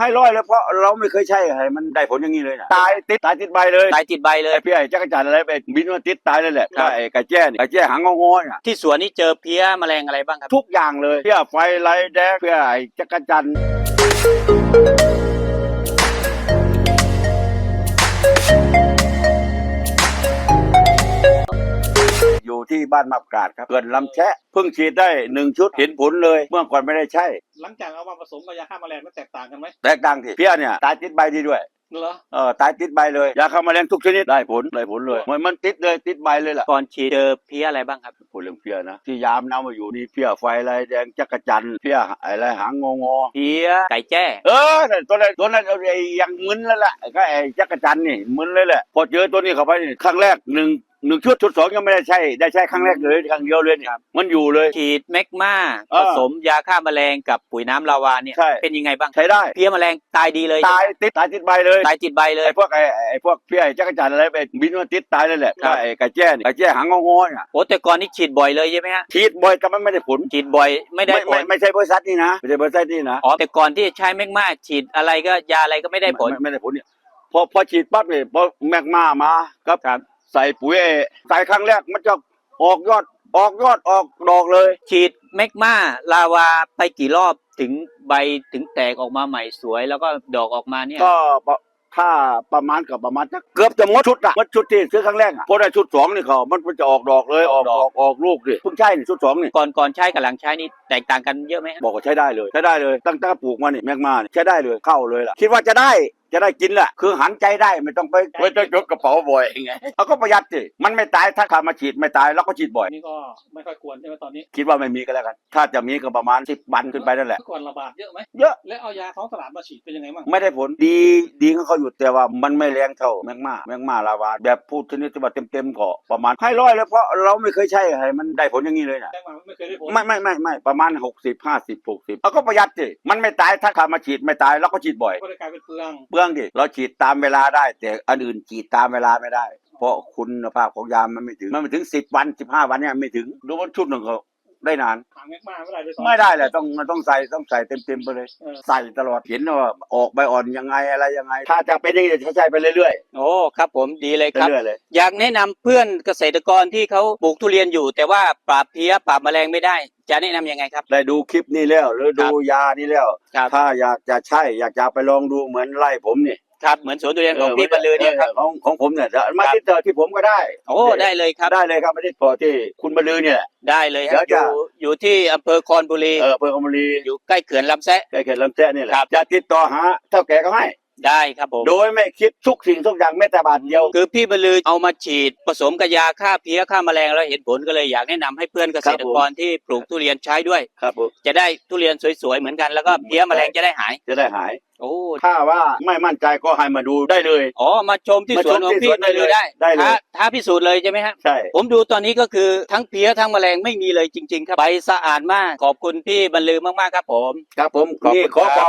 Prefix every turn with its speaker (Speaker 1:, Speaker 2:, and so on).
Speaker 1: ให้ร้อยแล้วเพราะเราไม่เคยใช่ให้มันได้ผลอย่างนี้เลยนะตายติดตายติดใบเลย
Speaker 2: ตายติดใบเลย
Speaker 1: ไอ้พี่ไอ้จักรจันทร์อะไรไปบินมาติดตายเลยแหละ
Speaker 2: ครับ
Speaker 1: ไอ้กระแจ้เนี่ยกระแจ้หางงอๆเนี่ย
Speaker 2: ที่สวนนี่เจอเพี้ยแมลงอะไรบ้างครับ
Speaker 1: ทุกอย่างเลยเพื่อไฟไลท์แดงเพื่อไอ้จักรจันทร์ ที่บ้านมาบกาดครับเกินลำแชะเพิ่งฉีดได้หนึ่งชุดเห็นผลเลย เมื่อก่อนไม่ได้ใช่
Speaker 3: หลังจากเอามาผสมกับยาฆ่าแมลงมันแตกต่างกันไหม
Speaker 1: แตกต่างที่เพี้ยเนี่ยตายติดใบดีด้วย
Speaker 3: เหรอ
Speaker 1: เออตายติดใบเลยยาฆ่าแมลงทุกชนิดได้ผลได้ผลเลยมันมันติดเลยติดใบเลยล่ะ
Speaker 2: ก่อนฉีดเจอเพี้ยอะไรบ้างครับ
Speaker 1: พูดเรื่องเพี้ยนะที่ยามน้ำมาอยู่นี่เพี้ยไฟอะไรแดงจักรจันทร์เพี้ยอะไรหางงองอ
Speaker 2: เพี้ยไก่แจ้
Speaker 1: เออนั่นตัวนั้นตัวนั้นไอ้ยังมึนแล้วล่ะไอ้ก็ไอ้จักรจันทร์นี่มึนเลยแหละพอเจอตัวนี้เข้าไปนี่ครั้งแรกหนึ่ง หนึ่งชุดชุดสองยังไม่ได้ใช่ได้ใช้ครั้งแรกเลยครั้งเดียวเลยนี่มันอยู่เลย
Speaker 2: ฉีดแมกมา
Speaker 1: เอ
Speaker 2: ผ
Speaker 1: อ
Speaker 2: สมยาฆ่าแมลงกับปุ๋ยน้ำลาวาเนี่ย
Speaker 1: ใช่
Speaker 2: เป็นยังไงบ้าง
Speaker 1: ใช้ได้
Speaker 2: เพี้ยแมลงตายดีเลย
Speaker 1: ตายติดตายติดใบเลย
Speaker 2: ตายติดใบเลย
Speaker 1: ไอ้พวกไอ้ไอ้พวกเพี้ยไอ้จักรจันทร์อะไรไปบินมาติดตายเลยแหละ
Speaker 2: ครับ
Speaker 1: ไอ้กระแจ้เนี่ยกระแจ้หางงอๆเนี่ย
Speaker 2: โอ้แต่ก่อนนี่ฉีดบ่อยเลยใช่ไหมฮะ
Speaker 1: ฉีดบ่อยแต่มันไม่ได้ผล
Speaker 2: ฉีดบ่อยไม่ได้ผ
Speaker 1: ไม่
Speaker 2: ล
Speaker 1: ไม่ใช่บริษัทนี่นะไม่ใช่บริษัทนี่นะ
Speaker 2: อ๋อแต่ก่อนที่จะใช้แมกมาฉีดอะไรก็ยาอะไรก็ไม่ได้ผล
Speaker 1: ไม่ไม่ได้ผลเนี่ยพอพอฉีดปั๊บเนี่ยพอแมกมามาครับ
Speaker 2: ครับ
Speaker 1: ใส่ปุ๋ยไอ้ใส่ครั้งแรกมันจะออกยอดออกยอดออกดอกเลย
Speaker 2: ฉีดแมกมาลาวาไปกี่รอบถึงใบถึงแตกออกมาใหม่สวย แล้วก็ดอกออกมาเนี่ย
Speaker 1: ก็ประถ้าประมาณกับประมาณสักเกือบจะหมดชุดอะหมดชุดที่ซื้อครั้งแรกอะพอได้ชุดสองนี่เขามันจะออกดอกเลยออกดอกออกลูกดิเพิ่งใช่นี่ชุดสองนี่
Speaker 2: ก่อนก่อนใช้กับหลังใช้นี่แตกต่างกันเยอะไหมฮะ
Speaker 1: บอกว่าใช้ได้เลยใช้ได้เลยตั้งแต่ปลูกมานี่แมกมานี่ใช้ได้เลยเข้าเลยล่ะคิดว่าจะได้ จะได้กินแหละคือหันใจได้ไม่ต้องไปไม่ต้องยกกระเป๋าบ่อยไงเขาก็ประหยัดสิมันไม่ตายถ้าขามาฉีดไม่ตายเราก็ฉีดบ่อย
Speaker 3: นี่ก็ไม่ค่อยควรใช่ไหมตอนนี้
Speaker 1: คิดว่าไม่มีก็แล้วกัน ถ้าจะมีก็ประมาณสิบวันขึ้นไปนั่นแหละ
Speaker 3: เมื่อก่อนระบาดเยอะไหม
Speaker 1: เยอะ
Speaker 3: แล้วเอายาท้องตลาดมาฉีดเป็นยังไงบ้าง
Speaker 1: ไม่ได้ผลดีดีของเขาอยู่แต่ว่ามันไม่แรงเท่าแมงมาแมงมาลาวาแบบพูดชนิดที่ว่าเต็มๆก็ประมาณให้ร้อยแล้วเพราะเราไม่เคยใช่ให้มันได้ผลอย่างนี้เลยนะ
Speaker 3: แจ้งมาไม่เคยได้ผล
Speaker 1: ไม่ไม่ไม่ไม่ประมาณหกสิบห้าสิบหกสิบเราก็ประหยัดสิมันไม่ตายถ้าขามาฉีดไม่ตายเราก็ฉีดบ่อย
Speaker 3: ก็เลยกลายเป็นเปลือง
Speaker 1: มืองดิเราฉีดตามเวลาได้ แต่อันอื่นฉีดตามเวลาไม่ได้ เพราะคุณภาพของยามันไม่ถึง มันไม่ถึงสิบวันสิบห้าวันเนี่ยไม่ถึงดูว่าชุดหนึ่งก็ ได้นาน
Speaker 3: หางแมกมาไม่ได้เลย
Speaker 1: ไม่ได้แหละต้องมันต้องใส่ต้องใส่เต็มเต็มๆไปเลย
Speaker 3: เออ
Speaker 1: ใส่ตลอดเห็นว่าออกใบอ่อนยังไงอะไรยังไง ถ้าจะเป็นอย่างนี้จะใช้ไปเรื่อย
Speaker 2: โอ้ครับผมดีเลย
Speaker 1: ๆ
Speaker 2: ครับ
Speaker 1: เรื่อยๆเลย
Speaker 2: อยากแนะนำเพื่อนเกษตรกรที่เขาปลูกทุเรียนอยู่ แต่ว่าปราบเพี้ยปราบแมลงไม่ได้ จะแนะนำยังไงครับ
Speaker 1: ได้ดูคลิปนี้แล้ว หรือดูยานี่แล้ว
Speaker 2: ครับ
Speaker 1: ถ้าอยากจะใช่อยากจะไปลองดูเหมือนไล่ผมนี่
Speaker 2: ครับเหมือนสวนทุเรียนของพี่บรรลือเนี่ยครับ
Speaker 1: ของของผมเนี่ยจะมาติดต่อที่ผมก็ได้
Speaker 2: โอ้ได้เลยครับ
Speaker 1: ได้เลยครับไม่ได้ต่อที่คุณบรรลือเนี่ยแหละ
Speaker 2: ได้เลยค
Speaker 1: เดี๋
Speaker 2: รับ
Speaker 1: ยว
Speaker 2: อ
Speaker 1: จะ
Speaker 2: ยู่อยู่ที่อำเภอคอนบุรี
Speaker 1: เออเพื่อนคอมบุรี
Speaker 2: อยู่ใกล้เขื่อนลำแซะ
Speaker 1: ใกล้เขตลำแจ้นี่แหละ
Speaker 2: ครับ
Speaker 1: จะติดต่อหาเท่าแก่ก็ให้
Speaker 2: ได้ครับผม
Speaker 1: โดยไม่คิดทุกสิ่งทุกอย่างแม้แต่บาทเดียว
Speaker 2: คือพี่บรรลือเอามาฉีดผสมกับยาฆ่าเพี้ยฆ่าแมลงแล้วเห็นผลก็เลยอยากแนะนำให้เพื่อนเกษตรกรที่ปลูกทุเรียนใช้ด้วย
Speaker 1: ครับผม
Speaker 2: จะได้ทุเรียนสวยๆเหมือนกันแล้วก็เพี้ยแมลงจะได้หาย
Speaker 1: จะได้หาย
Speaker 2: โอ้
Speaker 1: ถ้าว่าไม่มั่นใจก็ให้มาดูได้เลย
Speaker 2: อ๋อมาชมที่
Speaker 1: มา
Speaker 2: สวน
Speaker 1: ชม
Speaker 2: ของ
Speaker 1: ที่
Speaker 2: พี่
Speaker 1: สวน
Speaker 2: บรรลือได้
Speaker 1: ได้เลย
Speaker 2: ท้าท้าพิสูจน์เลยใช่ไหมฮะ
Speaker 1: ใช่
Speaker 2: ผมดูตอนนี้ก็คือทั้งเพี้ยทั้งแมลงไม่มีเลยจริง ๆ ครับใบสะอาดมากขอบคุณพี่บรรลือมากๆครับผม
Speaker 1: ครับผม
Speaker 2: ขอบคุณ
Speaker 1: นี่ขอ
Speaker 2: ครับ
Speaker 1: ขอบ